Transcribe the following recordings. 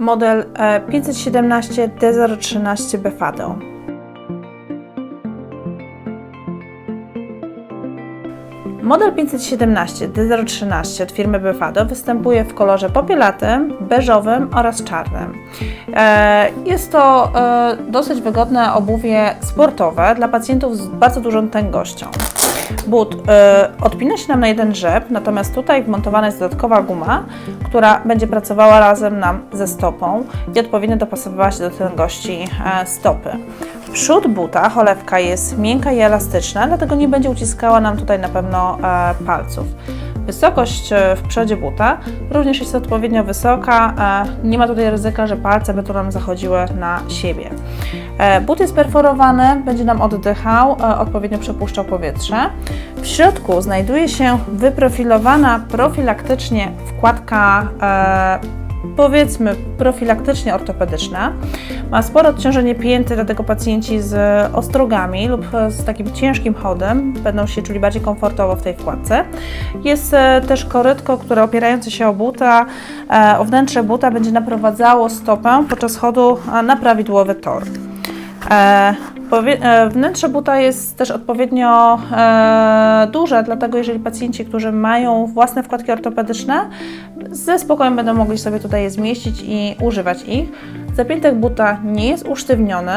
model e, 517 D013 Befado. Model 517 D013 od firmy Befado występuje w kolorze popielatym, beżowym oraz czarnym. E, Jest to e, dosyć wygodne obuwie sportowe dla pacjentów z bardzo dużą tęgością. But e, odpina się nam na jeden rzep, natomiast tutaj wmontowana jest dodatkowa guma, która będzie pracowała razem nam ze stopą i odpowiednio dopasowywała się do tęgości e, stopy. Przód buta, cholewka jest miękka i elastyczna, dlatego nie będzie uciskała nam tutaj na pewno e, palców. Wysokość e, w przodzie buta również jest odpowiednio wysoka, e, nie ma tutaj ryzyka, że palce będą nam zachodziły na siebie. E, But jest perforowany, będzie nam oddychał, odpowiednio przepuszczał powietrze. W środku znajduje się wyprofilowana profilaktycznie wkładka powiedzmy profilaktycznie ortopedyczna. Ma spore odciążenie pięty, dlatego pacjenci z ostrogami lub z takim ciężkim chodem będą się czuli bardziej komfortowo w tej wkładce. Jest e, też korytko, które opierające się o buta, e, o wnętrze buta będzie naprowadzało stopę podczas chodu e, na prawidłowy tor. E, Wnętrze buta jest też odpowiednio e, duże, dlatego jeżeli pacjenci, którzy mają własne wkładki ortopedyczne, ze spokojem będą mogli sobie tutaj je zmieścić i używać ich. Zapiętek buta nie jest usztywniony.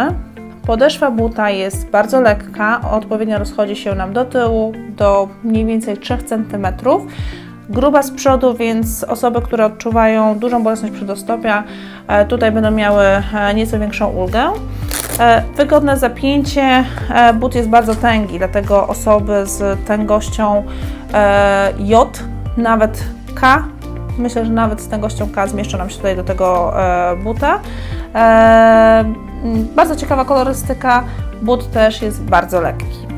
Podeszwa buta jest bardzo lekka, odpowiednio rozchodzi się nam do tyłu, do mniej więcej 3 cm. Gruba z przodu, więc osoby, które odczuwają dużą bolesność przedostopia, e, tutaj będą miały nieco większą ulgę. E, Wygodne zapięcie, e, but jest bardzo tęgi, dlatego osoby z tęgością e, J, nawet K, myślę, że nawet z tęgością K zmieszczą nam się tutaj do tego buta. Bardzo ciekawa kolorystyka, but też jest bardzo lekki.